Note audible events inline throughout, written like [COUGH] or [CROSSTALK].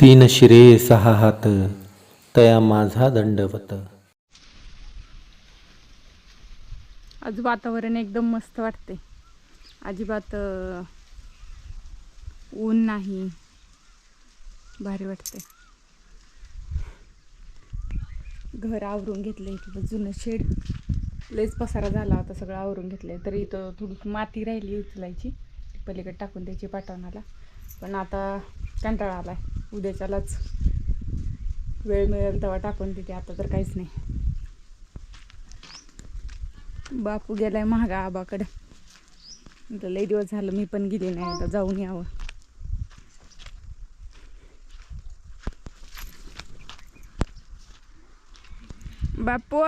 तीन शिरे सहा हात तया माझा दंडवत. आज वातावरण एकदम मस्त वाटते. अजिबात ऊन नाही. भारी वाटते. घर आवरून घेतलंय किंवा जुनं शेड. लयच पसारा झाला होता सगळं आवरून घेतलंय. तरी इथं थोडी माती राहिली उचलायची. पलीकडे टाकून द्यायची पाठवणाला पण आता कंटाळा आलाय. उद्याच्यालाच वेळ मिळेल तेव्हा टाकून देते. आता तर काहीच नाही. बापू गेलाय महागा आबाकडं. म्हटलं लई दिवस झालं मी पण गेली नाही. आता जाऊन यावं. बापू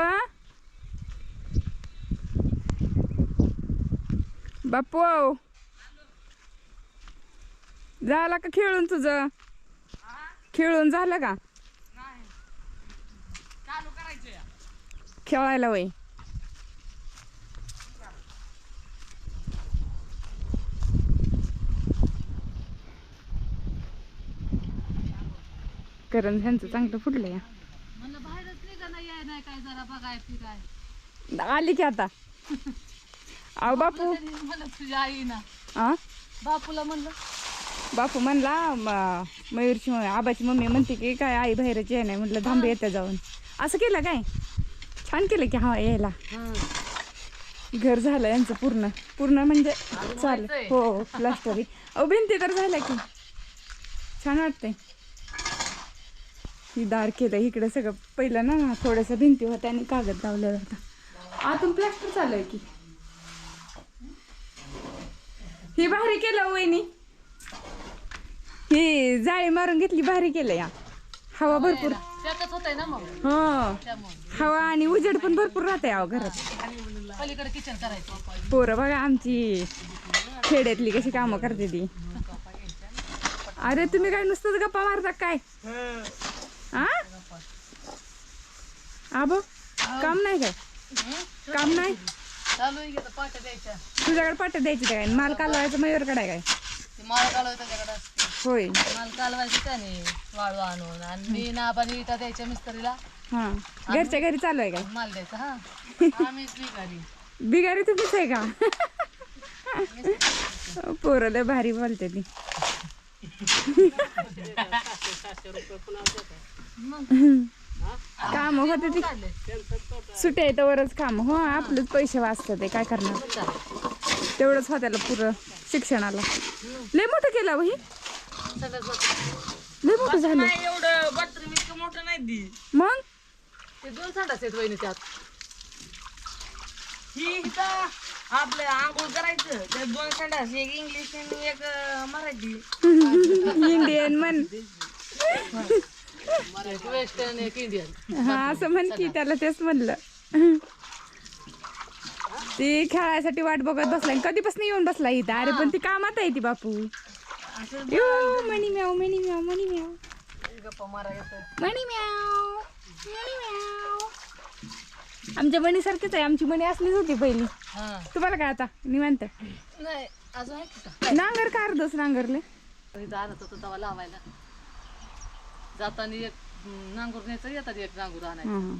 बापू झाला का खेळून तुझं? खेळून झालं का? खेळायला वय. कारण ह्यांचं चांगलं फुटलं या. आली की आता. [LAUGHS] अहो बापू. त्यांनी म्हणलं तुझी आई ना. आ? बापूला म्हणलं बापू म्हणला म- मयूरची म- आबाची मम्मी म्हणते की काय आई बाहेरची आहे नाही म्हटलं थांबे येते जाऊन. असं केलं काय? छान केलं की हा यायला. घर झालं यांचं पूर्ण. पूर्ण म्हणजे चालेल व्हायचंय. हो. प्लास्टरी अहो भिंती तर झाल्या की. छान वाटतंय. ही दार केलं इकडे सगळं. पहिलं ना थोड्याशा भिंती होत्या आणि कागद लावलेला होता. आतून प्लास्टर चालू आहे की. ही भारी केलं वहिनी. ही जाळी मारून घेतली भारी केलं या. हवा भरपूर. त्यातच होतंय ना मग. हो. त्यामुळे हवा आणि उजेड पण भरपूर राहते अहो घरात. पलीकडे किचन करायचं. पोरं बघा आमची. खेड्यातली कशी कामं करते ती. अरे तुम्ही काय नुसतंच गप्पा मारता काय? आ? आबो काम नाही काय? काम नाही? चालू आहे की आता पाट्या द्यायच्या. तुझ्याकडे पाट्या द्यायची काय? माल कालवायचं मयूर काढाय काय? माल कालवाय त्याच्याकडे असते. होय. माल कालवायचं त्याने वाळू आणून. आणि मी ना आपण विटा द्यायच्या मिस्त्रीला हा. घरच्या घरी चालू आहे काय माल द्यायचा हा. [LAUGHS] आम्हीच बिगारी. बिगारी तुम्हीच आहे का? पोरं लय भारी बोलते ती. काम होते ती. सुट्या येतं वरच काम. हो आपलंच पैसे वाचतात ते. काय करणार? तेवढंच होत्याला पुरं. शिक्षणाला. लय मोठं केलं वही लय मोठं झालं. एवढं बाथरूम इतकं मोठं नाही दी मग? ते दोन संडास आहेत वहिनी त्यात. ही इथं आपलं आंघोळ करायचं दोन संडास एक इंग्लिश आणि एक अं, मराठी. [LAUGHS] इंडियन म्हण. वेस्टर्न एक इंडियन हा असं म्हण की त्याला तेच म्हणलं. ती खेळायसाठी वाट बघत बसलाय. कधीपासून येऊन बसला इथं? अरे पण ती कामात आहे ती बापू. यो, मणी म्याव मणी म्याव मणी म्याव. मणी म्याव मणी म्याव. आमच्या मणीसारखीच आहे. आमची मणी असलीच होती पहिली. तुम्हाला काय आता? निवांत? नांगर का अर्धच नांगरले? लावायला. जाताना एक नांगूर न्यायचं येतात एक नांगूर आणायचं.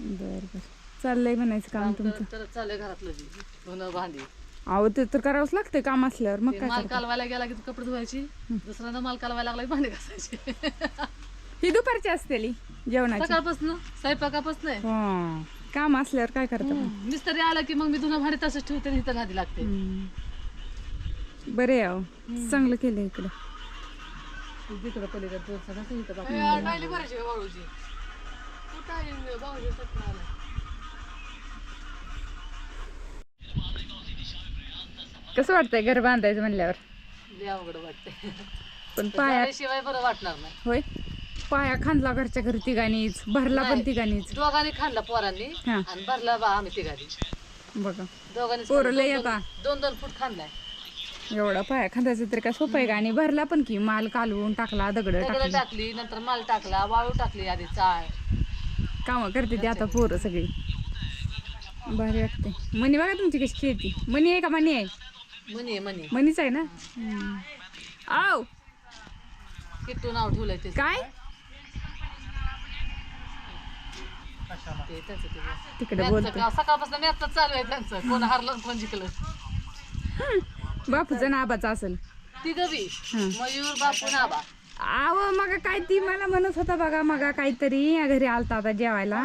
बर बर. चाललंय म्हणायचं काम तुमचं. तर चाललंय घरातलं बी. धुणं भांडी. अहो ते तर करावंच लागतंय काम असल्यावर. मग ते काय माल करता? कालवायला गेला की कपडे धुवायची. दुसऱ्यांदा माल कालवायला लागला की भांडी घासायची. [LAUGHS] ही दुपारची असतेली जेवणाची. सकाळपासून? स्वयंपाकापासून आहे. हा. काम असल्यावर काय करता पण? मिस्त्री आला की मग मी धुणं भांडी तसंच ठेवते आणि इथं नादी लागते. हम्म. बरे आहे अहो. चांगलं केलं इकडं. तिकडं पलीकडे दोन सगळं इथं बाकी कसं वाटतंय घर बांधायचं म्हणल्यावर? अवघड पण पाया शिवाय बरं वाटणार नाही. होय? पाया खांदला घरच्या घरी तिघांनीच भरला पण. तिघांनीच. दोघांनी खाल्ला पोरांनी हा. आणि भरला बा आम्ही तिघांनी. बघा. दोघांनी पोरं लय आता. दोन दोन फूट खाल्लाय एवढा पाया खांदायचं तर काय सोपं आहे का? आणि भरला पण की माल कालवून टाकला दगड दगड टाकली. टाकली नंतर माल टाकला वाळू टाकली आधी चाळ. कामं करते ते आता पोरं सगळी. भारी वाटते मनी बघा तुमची कशी खेळती. मनी आहे का मनी आहे? म्हणे म्हणे मनीच आहे ना? आव. किट्टू नाव ठेवलंय ते. काय? ते त्यांचं ते बस. तिकडे त्यांचं बोलतो का- सकाळपासून मॅचच चालू आहे त्यांचं. कोण हरलं आणि कोण जिंकलं? बापूचं नाबाचं असेल. ती हं. मयूर बापू नाबा आव मग काय ती मला म्हणत होता बघा मग काहीतरी घरी आलता आता जेवायला.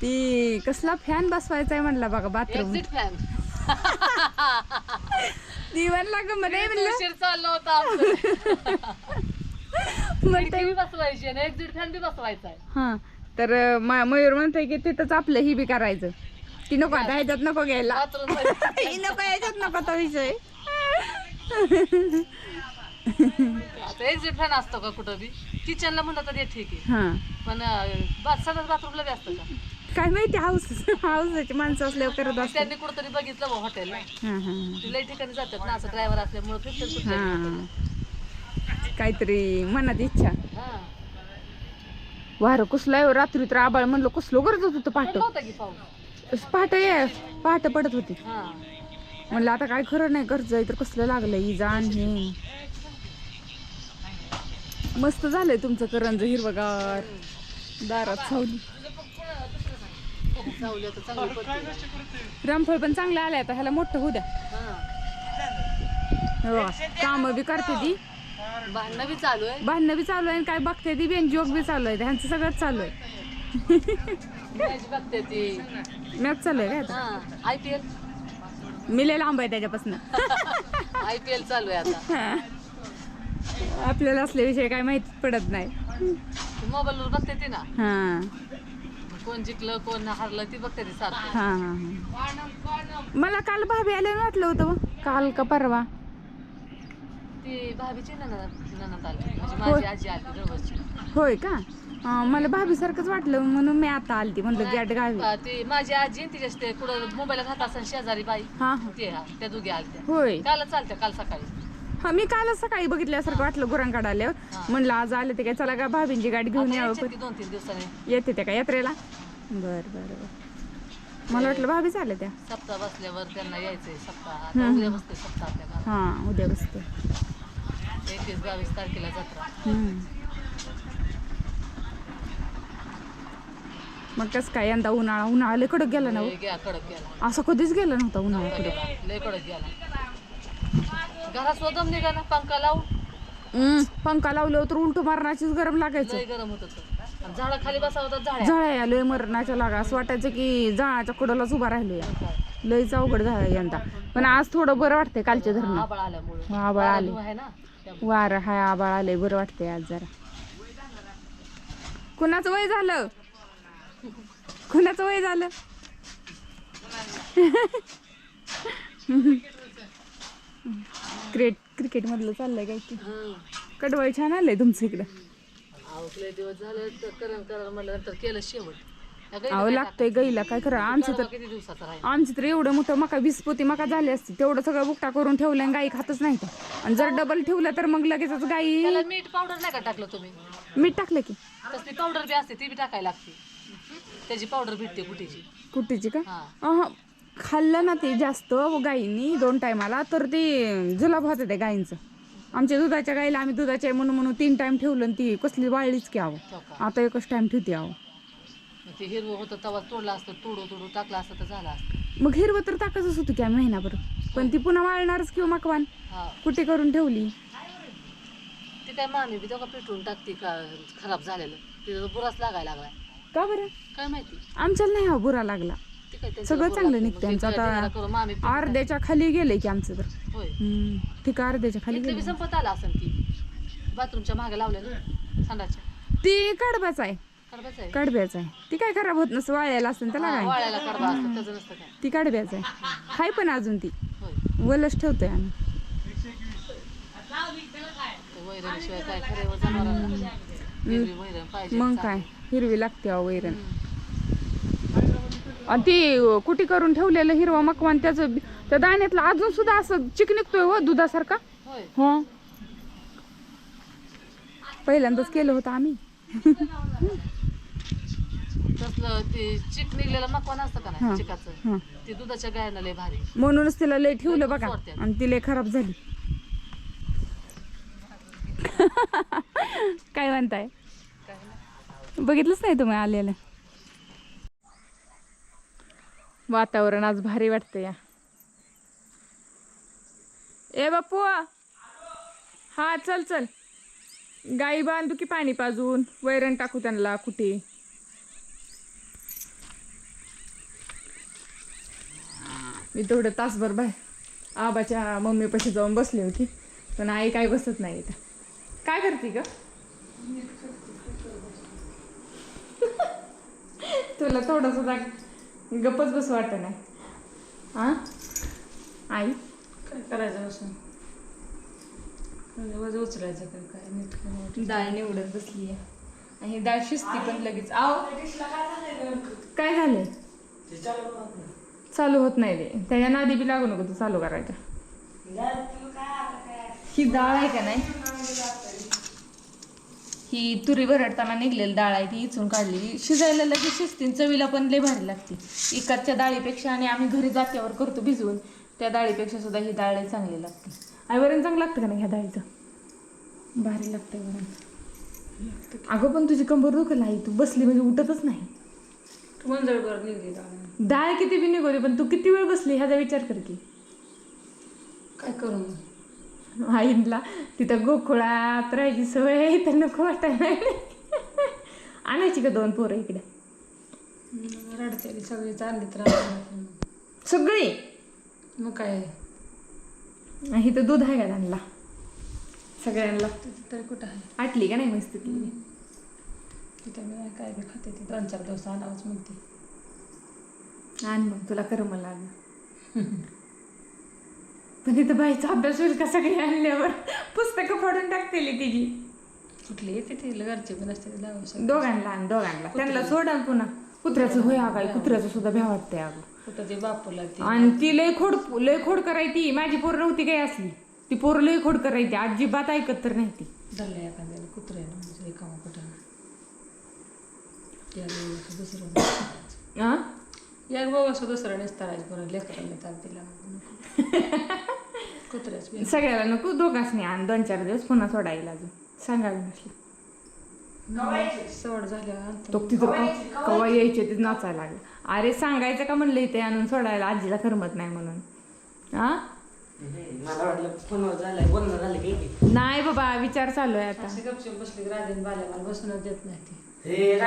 ती कसला फॅन बसवायचा आहे म्हणला बघा बाथरूम. एक्झिट फॅन म्हणला ग म्हणे म्हणलं? उशीर चाललं होतं आमचं. म्हणते खिडकी बी बसवायची आणि एक्झिट फॅन बी बसवायचा आहे. हा तर अं, म- मयूर म्हणतोय की तिथंच आपलं ही बी करायचं. ती नको आता ह्याच्यात नको घ्यायला. बाथरूम ही [LAUGHS] नको ह्याच्यात नको तो विषय. आता एक्झिट फॅन असतो का कुठं बी? किचनला म्हणलं तर ठीक आहे. हा. पण सगळ्याच बाथरूमला बी असतं का? काय माहिती हाऊस हाऊसाची माणसं असल्यावर करत असतात. त्यांनी कुठंतरी बघितलं बा हा हा ती लई ठिकाणी जातात ना असं ड्रायव्हर असल्यामुळे फिरतात कुठल्या हा. काहीतरी मनात इच्छा. हा. वारं कुसलाय हो, रात्री तर आबाळ म्हणलं कुसलो गरज होतं पहाट. की पाऊस. पहाट ये पहाट पडत होती. हा. म्हणलं आता काय खरं नाही गरज आहे तर कसलं लागलं इजा आणि हे. मस्त झालंय तुमचं करंज हिरवगार. दारात सावली. सावली आता चांगली पडते रामफळ पण चांगलं आलंय आता ह्याला मोठं होऊ द्या. हा काम बी करते ती. भांडणं बी चालू आहे. भांडणं बी चालू आहे आणि काय बघते ती बेन जोक बी चालू आहे ह्यांचं सगळंच चालू आहे. मॅच बघते ती. मॅच चालू आहे काय आता? हा आय पी एल मी लय लांब आहे त्याच्यापासून. आय पी एल चालू आहे आता. आपल्याला असल्याविषयी काय माहिती पडत नाही. मोबाईलवर बघते ती ना. हा. कोण जिंकलं कोण हरलं ती बघते ती सारखं. हा हा हा. मला काल भाभी आल्यानं वाटलं होतं. काल का परवा? ती भाभीची ननद ननद आली. म्हणजे माझी आजी आली दरवर्षी होय का? अं, मला भाभी सारखंच वाटलं म्हणून मी आता आलती म्हणलं गॅट गावी. हा, ती माझी आजी आणि तिच्याच ते कुठं मोबाईल घात असेल शेजारी बाई हा हा. ते हा, त्या दोघी आलत्या. होय. काल चालत्या काल सकाळी. हा मी कालच सकाळी बघितल्यासारखं वाटलं गुरांकाड आल्यावर. म्हणलं आज आले ते काय चला का भाभींची गाडी घेऊन यावं पण. दोन तीन दिवसाने. येते त्या का यात्रेला? बर बर बर. मला वाटलं भाभीच आल्या त्या. सप्ताह बसल्यावर त्यांना यायचंय सप्ताह. आता उद्या बसते सप्ताह आपल्या घरात हा उद्या बसते एकवीस बावीस तारखेला जत्रा. हम्म. मग कसं काय यंदा उन्हाळा उन्हाळा लय कडक गेला ना हो. लय गे- कडक गेला. असं कधीच गेला नव्हता उन्हाळा कडक? लय कडक गेला. घरात स्वतः निघा ना पंखा लावून हम्म, पंखा लावलं तर उलट मरणाचीच गरम लागायचं. लय गरम होत झाडा खाली बसा होता झाड्या झळ्या लय मरणाच्या लागा. असं वाटायचं की जाळाच्या कुडालाच उभा राहिलो या. लयच अवघड झालं यंदा. पण आज थोडं बरं वाटतंय कालच्या धरणं. आबाळ आल्यामुळे. आबाळ आले. आहे ना. त्यामुळे. वार हाय आबाळ आलंय बरं वाटतंय आज जरा. कुणाचं वय झालं? कुणाचं वय झालं? [LAUGHS] क्रिकेट क्रिकेट मधलं चाललंय काय की. कडवळ छान आलंय तुमचं इकडं. अहो, लय दिवस झाले तर करण करण म्हणलं नंतर केलं शेवट. अहो लागतंय गाईला काय करा आमचं तर टाकावं? किती दिवसाचं राहील. आमची तर एवढं मोठं मका वीस पोती मका झाली असती. तेवढं सगळं बुकटा करून ठेवलं आणि गाई खातच नाही तर. आणि जर डबल ठेवलं तर मग लगेचच गाई त्याला मीठ पावडर नाही का टाकलं तुम्ही? मीठ टाकलं की. तसली पावडर बी असते ती बी टाकायला लागते. त्याची पावडर भेटते कुठेची? कुट्टीची का? हा. अहं, खाल्लं ना ते जास्त गाईंनी दोन टायमाला तर ते जुलाब होतं त्या गाईंचं. आमच्या दुधाच्या गाईला आम्ही दुधाच्या आहे म्हणून म्हणून तीन टाइम ठेवलं आणि ती कसली वाळलीच की आहो हो आता एकच टाइम ठेवते आहो मग ते हिरवं होतं तवा तोडलं असतं तोडू तोडू टाकलं असतं तर झालं असतं. मग हिरवं तर टाकायचंच होतं की आम्ही महिनाभर. पण ती पुन्हा वाळणारच किंवा मकवान. हा. कुठे करून ठेवली? ते काय मामी बी तेव्हा पेटवून टाकते का खराब झालेलं. तिथं बुराच लागायला लागलाय. का बरं? काय माहिती? आमच्याला नाही हा बुरा लागला. ते सगळं चांगलं. निघतं मग आमचं आता अर्ध्याच्या खाली गेलंय की आमचं तर. हम्म, ठीक आहे अर्ध्याच्या खाली इथलं बी गेलं संपत आलं असं की बाथरूमच्या मागे लावलेलं संडाच्या. ती कडबाच आहे. कडबाच आहे? कडब्याच आहे. ती काय खराब होत नसतं वाळायला असेल त्याला हा, काय? वाळायला कडबा असतं त्याचं नसतं काय? ती कडब्याच आहे. हाय पण अजून ती. होय. वलच ठेवतोय आम्ही. ते वैरणशिवाय काय खरे जनावरांना? हिरवी वैरण पाहिजे मग काय? हिरवी लागते अहो वैरण. आणि ती कुटी करून ठेवलेलं हिरवा मकवान त्याचं त्या दाण्यातलं अजून सुद्धा असं चिक निघतोय हो दुधासारखा. हो. पहिल्यांदाच केलं होतं आम्ही. तसलं ते चिक निघलेलं मकवान असतं का. नाही चिकाचं? ते दुधाच्या गायनं लय भारी. म्हणूनच तिला लय ठेवलं बघा. आणि ती लय खराब झाली. [LAUGHS] काय म्हणताय? बघितलंच नाही तुम्ही आलेलं. वातावरण आज भारी वाटतं या. ए बापू! हा चल चल. गाई बांधू की पाणी पाजून? वैरण टाकू त्यांना कुठे? मी तेवढं तासभर बाय आबाच्या मम्मीपाशी जाऊन बसले होती. पण आई काय बसत नाही इथं. काय करते ग? [LAUGHS] तुला थोडंसं सुद्धा गप्पच बस वाटत नाही हा आई? काय करायचं असं वज उचलायचं काय काय नीट. डाळ निवडत बसली आहे आणि ही डाळ शिजती पण लगेच. आव काय झाले चालू होत नाही रे त्याच्या नादी बी लागू नको तू चालू करायचं. ही डाळ आहे का नाही? ही तुरी भरडताना निघलेली डाळ आहे ती इचून काढली शिजायला लगेच आणि चवीला पण लय भारी लागते. इकडच्या डाळीपेक्षा आणि आम्ही घरी जात्यावर करतो भिजवून त्या डाळीपेक्षा सुद्धा ही डाळ चांगली लागते. आई वरण चांगलं लागतं का नाही ह्या डाळीचं? भारी लागतंय वरण अगं पण तुझी कंबर दुखल आहे तू बसली म्हणजे उठतच नाही. तू मंजळभर निघली डाळ. डाळ किती बी निघू दे पण तू किती वेळ बसली? ह्याचा विचार कर की. काय करू? आईला. तिथं गोकुळात राहायची सवय आहे तर नको वाटायला. आणायची का दोन पोरं इकडे. रडते सगळी चालली तर सगळी? मग काय? इथं दूध आहे का त्यांना? सगळ्यांना? तिथे तरी कुठं आहे? आटली का नाही मस्त ती? तिथे मी काय बी खाते ती दोन चार दिवस आणावंच म्हणते. आण मग तुला कर मला [LAUGHS] पण तिथं बाईचा अभ्यास होईल का सगळे आणल्यावर? पुस्तकं फाडून टाकतेली तिची कुठली येते ती? घरचे पण असते ती लावू शकते दोघांना आण दोघांना त्यांना सोडा पुन्हा. कुत्र्याचं होय आगाय कुत्र्याचं सुद्धा भ्या वाटतंय अगं. कुठं ते बापूला ती? आणि ती लय खोड लय खोड करायची माझी पोर नव्हती काय असली. ती पोर लय खोड करायची अजिबात ऐकत तर नाही ती. धरलं एखाद्याला कुत्र्याला म्हणजे रिकामा कुठं? या बाबाचं दुसरं आ? या बाबाचं दुसरं नेसतारायचं बरं लेकरांना ताप दिला [LAUGHS] कुत्र्याच बी सगळ्याला नको दोघांनी आण दोन चार दिवस पुन्हा सोडायला अजून. सांगायला नसलं सवड झाल्यावर तो तिथं कवा यायचे ते नाचायला लागले. अरे सांगायचं का म्हणलं इथे आणून सोडायला? आजीला करमत नाही म्हणून. हा? मला वाटलं फोनवर झालंय बोलणं झालं की नाही बाबा विचार चालू आहे आता. असे बसले की राजन बाल्या मला बसूनच देत नाही ती. हे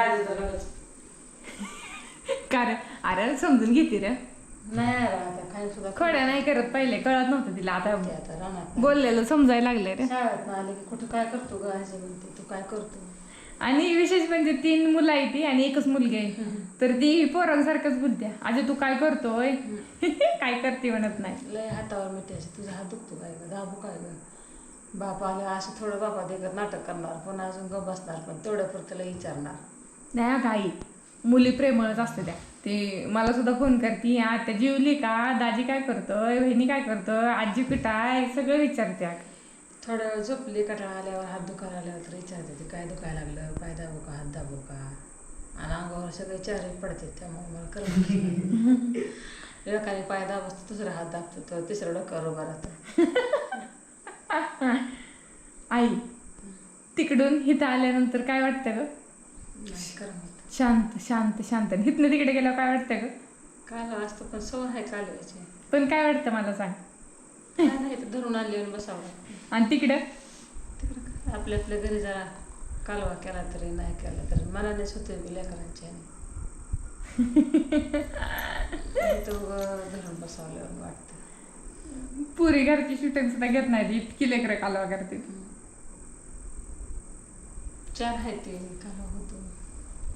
कारण अरे समजून घेते रे. नाही आता काय सुद्धा खड्या नाही. करत पहिले कळत नव्हतं तिला. आता बोललेलं समजायला लागले रे. शाळेत आले की कुठं काय करतो ग असे म्हणते तू काय करतो? आणि विशेष म्हणजे तीन मुलं आहे ती आणि एकच मुलगी आहे. तर ती पोरांसारखंच बोलते अजय तू काय करतोय? [LAUGHS] काय करते म्हणत नाही. लय हातावर मिठी असे तुझा हात दुखतो काय ग? दाबू काय ग? बाप आलं असं थोडं बापा देखत नाटक करणार पण अजून ग बसणार पण तेवढ्या पुरतं लय विचारणार. नाही काही. मुली प्रेमळच असते त्या. ते मला सुद्धा फोन करते आता जेवली का? दाजी काय करतोय? बहिणी काय करतोय? आजी कुठं आहे? सगळं विचारते. थोड्या वेळ झोपली कटाळा आल्यावर हात दुखायला आल्यावर तर विचारते ते काय दुखायला लागलं? पाय दाबू का? हात दाबू का? आणि अंगावर सगळे चारही पडते त्यामुळे मला करत [LAUGHS] एकाने पाय दाबत दुसरा हात दाबतो तर तिसरा डोक्यावर उभा राहतो. [LAUGHS] आई तिकडून इथं आल्यानंतर काय वाटतं ग? शांत शांत शांत. आणि इथनं तिकडे गेल्यावर काय वाटतं ग? काय असतं पण सवय आहे कालवायची पण काय वाटतं मला सांग? काय नाही तर धरून आणि बसावं. आणि तिकडं? तिकडं आपल्या आपल्या घरी जरा कालवा केला तरी नाही केला तरी. मनानेच होते मी लेकरांच्या तो धरून बसावल्यावर वाटतं. पुरी घरची शूटिंग सुद्धा घेत नाही इतकी लेकरं कालवा करते ती. चार आहे ते कालवा होतो.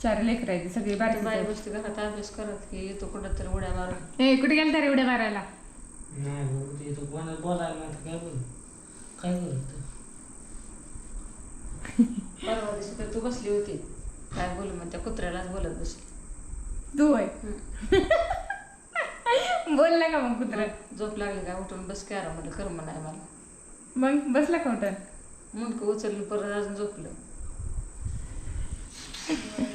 चार लेकरं आहे ती सगळी बारकी बाई बसते घरात अभ्यास करत की येतो कुठं तरी उड्या मारून. ए कुठे गेलता रे उड्या मारायला? नाही ते तो कोणाला बोलायला नाही तर काय बोल? काय बोलत? परवा दिवशी तर तू बसली होती. काय बोलू मग त्या कुत्र्यालाच बोलत बसली. तू होय? [LAUGHS] बोलला का मग कुत्र. झोप लागली का? उठून बस की आराम म्हटलं कर्म नाही मला मग बसला का उठून? मुंडकं उचललं परत अजून झोपलं. [LAUGHS]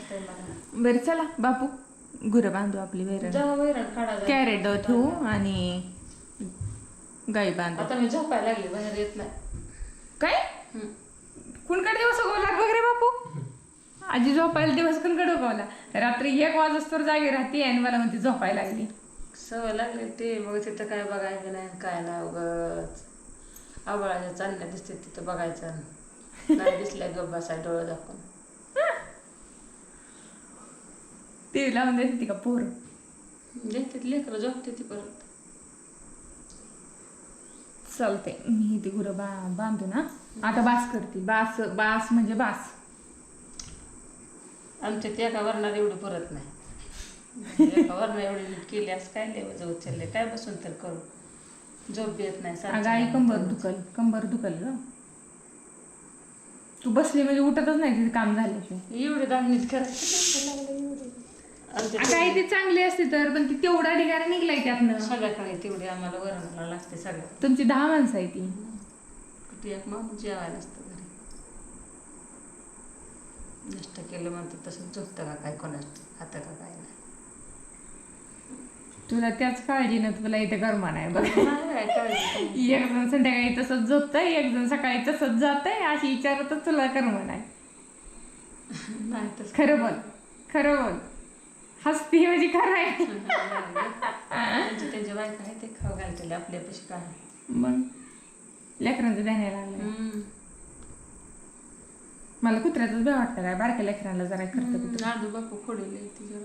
बरं चला बापू. गुरं बांधू आपली वैरण. कॅरेट ठेवू आणि गाई बांधू. आता मी झोपायला लागली बाहेर येत नाही. काय. कुणकडे दिवस उगवला बघ रे बापू? आजी झोपायला दिवस कुणकडे उगवला? रात्री एक वाजता तर जागी राहते आणि मला म्हणते झोपायला लागली. सवय लागली ते मग तिथं काय बघायचं नाही काय नाही उगच. आबळाच्या चांदण्या दिसते तिथं बघायचं नाही दिसल्या गप बसाय डोळं दाखवून टी लावून देते ती का पोर देतात लेकरं झोपते ती परत चालते मी ती गुरं बा बांधू ना आता बास करते बास बास म्हणजे बास आमच्या त्या एका वरणाला एवढी परत नाही एका वरणा एवढी केली असं काय लेवचं उचलले काय बसून तर करू झोप येत नाही अगं आई कंबर दुखल कंबर दुखल ग तू बसली म्हणजे उठतच नाही तिथे काम झाल्याशिवाय एवढी दाम नीट करायची आमच्या आई ती चांगली असते तर पण ती तेवढा ढिगारा निघलाय त्यातनं. संध्याकाळी तेवढी आम्हाला वरणाला लागते सगळ्यात तुमची दहा माणसं आहे ती. कुठे एक माणूस जेवायला असतं घरी. नष्ट केलं म्हणतात तसं झोपतं का काय कोणाच? खातं का काय नाही. तुला त्याच काळजीनं तुला इथे गरमा नाही बघ. काय काळजी. [LAUGHS] एक जण संध्याकाळी तसंच झोपतंय एक जण सकाळी तसंच जातंय अशी विचारतच तुला कर्म नाही. [LAUGHS] नाही तसं. खरं बोल खरं बोल. हसती म्हणजे खरं आहे. त्यांच्या त्यांच्या बायका आहे ते खाऊ घालतील आपल्यापाशी काय मग? लेकरांचं ध्यानाला लागलं. मला कुत्र्याचंच भ्या वाटतं काय? बारक्या लेकरांना जरा करतं कुत्रं. नादू बापू खोडले ती जरा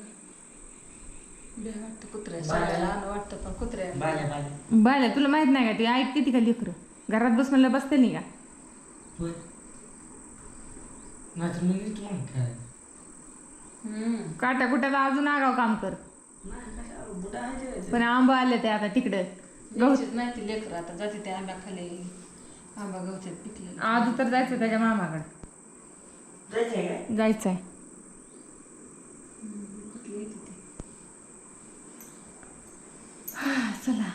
बे वाटतं कुत्र्या आलं वाटतं पण कुत्र्या बाल्या तुला माहीत नाही का? ती ऐक किती का लेकरं? घरात बस म्हणलं बसते नाही का? हम्म. काटा कुटाला अजून आगाव काम कर. पण आंबा आले ते आता तिकडं. घ्यायचीच नाही ती लेकरं आता जाते त्या आंब्याखाली. आंबा गवतात पिकले. आजू तर जायचं त्याच्या मामाकडे. जायचंय चला.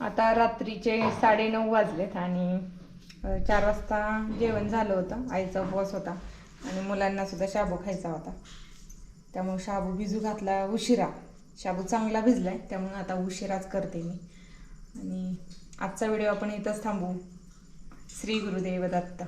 आता रात्रीचे साडेनऊ वाजलेत आणि चार वाजता जेवण झालं होतं. आईचा उपवास होता. आणि मुलांना सुद्धा शाबू खायचा होता. त्यामुळे शाबू भिजू घातला उशिरा. शाबू चांगला भिजला आहे त्यामुळे आता उशिराच करते मी. आणि आजचा व्हिडिओ आपण इथंच थांबू. श्री गुरुदेव दत्त.